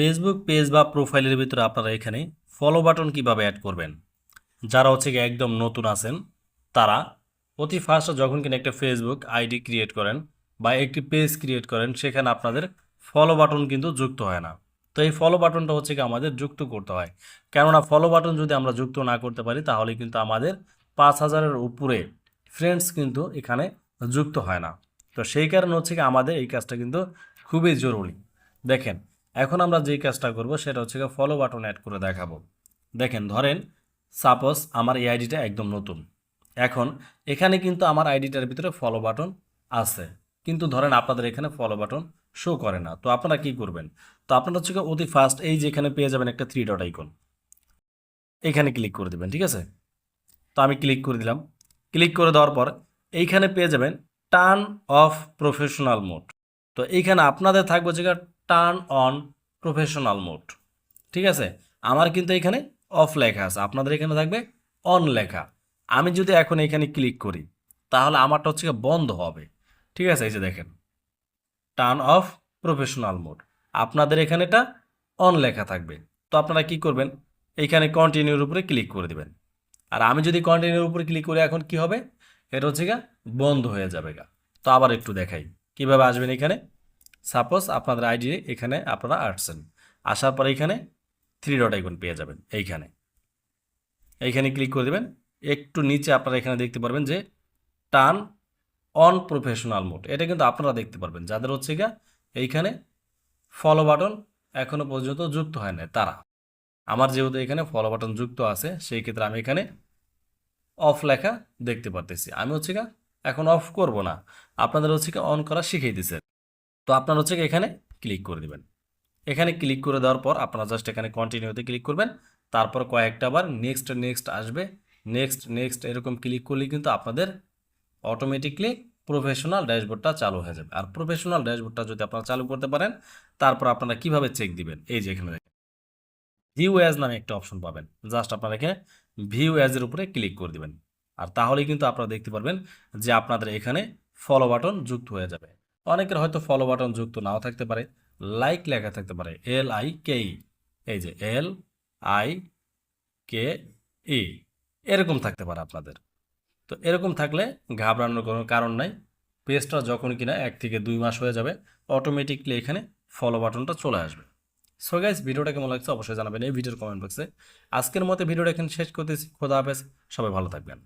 Facebook page বা প্রোফাইলের ভিতরে আপনারা এখানে ফলো বাটন কীভাবে অ্যাড করবেন? যারা হচ্ছে গিয়ে একদম নতুন আছেন, তারা অতি ফার্স্ট যখন কিনা একটা ফেসবুক আইডি ক্রিয়েট করেন বা একটি পেজ ক্রিয়েট করেন, সেখানে আপনাদের ফলো বাটন কিন্তু যুক্ত হয় না। তো এই ফলো বাটনটা হচ্ছে কি আমাদের যুক্ত করতে হয়। কেননা ফলো বাটন যদি আমরা যুক্ত না করতে পারি, তাহলে কিন্তু আমাদের পাঁচ হাজারের উপরে ফ্রেন্ডস কিন্তু এখানে যুক্ত হয় না। তো সেই কারণে হচ্ছে কি আমাদের এই কাজটা কিন্তু খুবই জরুরি। দেখেন এখন আমরা যেই কাজটা করব সেটা হচ্ছে ফলো বাটন অ্যাড করে দেখাবো। দেখেন, ধরেন সাপোজ আমার এই আইডিটা একদম নতুন। এখন এখানে কিন্তু আমার আইডিটার ভিতরে ফলো বাটন আছে। কিন্তু ধরেন, আপনাদের এখানে ফলো বাটন শো করে না। তো আপনারা কি করবেন? তো আপনারা হচ্ছে অতি ফার্স্ট এই যে এখানে পেয়ে যাবেন একটা থ্রি ডট আইকন এইখানে ক্লিক করে দেবেন, ঠিক আছে? তো আমি ক্লিক করে দিলাম। ক্লিক করে দেওয়ার পর এইখানে পেয়ে যাবেন টার্ন অফ প্রফেশনাল মোড তো এইখানে আপনাদের থাকবে হচ্ছে টার্ন অন প্রফেশনাল মোড ঠিক আছে? আমার কিন্তু এখানে অফ লেখা আছে। আপনাদের এখানে থাকবে অন লেখা। আমি যদি এখন এখানে ক্লিক করি, তাহলে আমারটা হচ্ছে বন্ধ হবে। ঠিক আছে? এই যে দেখেন। টার্ন অফ প্রফেশনাল মোড আপনাদের এখানে এটা অন লেখা থাকবে। তো আপনারা কি করবেন? এইখানে কন্টিনিউর উপরে ক্লিক করে দিবেন। আর আমি যদি কন্টিনিউর উপরে ক্লিক করি, এখন কি হবে? এটা হচ্ছে গা বন্ধ হয়ে যাবে গা। তো আবার একটু দেখাই। কীভাবে আসবেন এখানে? সাপোজ আপনাদের আইডি এখানে আপনারা আসছেন আসার পরে এখানে থ্রি ডট আইকন পেয়ে যাবেন, এইখানে। এইখানে ক্লিক করে দেবেন। একটু নিচে আপনারা এখানে দেখতে পারবেন যে টান অন প্রফেশনাল মোড এটা কিন্তু আপনারা দেখতে পারবেন। যাদের হচ্ছে গা এইখানে ফলো বাটন এখনও পর্যন্ত যুক্ত হয় না তারা। আমার যেহেতু এখানে ফলো বাটন যুক্ত আছে, সেই ক্ষেত্রে আমি এখানে অফ লেখা দেখতে পারতেছি। আমি হচ্ছে গা এখন অফ করব না। আপনাদের হচ্ছে অন করা শিখিয়ে দিছে। তো আপনারা হচ্ছে এখানে ক্লিক করে দেবেন। এখানে ক্লিক করে দেওয়ার পর আপনারা জাস্ট এখানে কন্টিনিউতে ক্লিক করবেন। তারপর কয়েকটা বার নেক্সট নেক্সট আসবে। নেক্সট নেক্সট এরকম ক্লিক করলে কিন্তু আপনাদের অটোমেটিকলি প্রফেশনাল ড্যাশবোর্ডটা চালু হয়ে যাবে। আর প্রফেশনাল ড্যাশবোর্ডটা যদি আপনারা চালু করতে পারেন, তারপর আপনারা কীভাবে চেক দিবেন? এই যে এখানে দেখেন। ভিউ অ্যাজ নামে একটা অপশন পাবেন। জাস্ট আপনারা এখানে ভিউ অ্যাজের উপরে ক্লিক করে দিবেন। আর তাহলেই কিন্তু আপনারা দেখতে পারবেন যে আপনাদের এখানে ফলো বাটন যুক্ত হয়ে যাবে। অনেকের হয়তো ফলো বাটন যুক্ত নাও থাকতে পারে লাইক লেখা থাকতে পারে এল আই কে ই এই যে এল আই কে ই এরকম থাকতে পারে আপনাদের। তো এরকম থাকলে ঘাবড়ানোর কোনো কারণ নাই পেজটা যখন কিনা এক থেকে দুই মাস হয়ে যাবে অটোমেটিকলি এখানে ফলো বাটনটা চলে আসবে। সো গাইস ভিডিওটা কেমন লাগছে অবশ্যই জানাবেন এই ভিডিওর কমেন্ট বক্সে আজকের মতো ভিডিওটা এখানে শেষ করতেছি, খোদা হাফেজ, সবাই ভালো থাকবেন।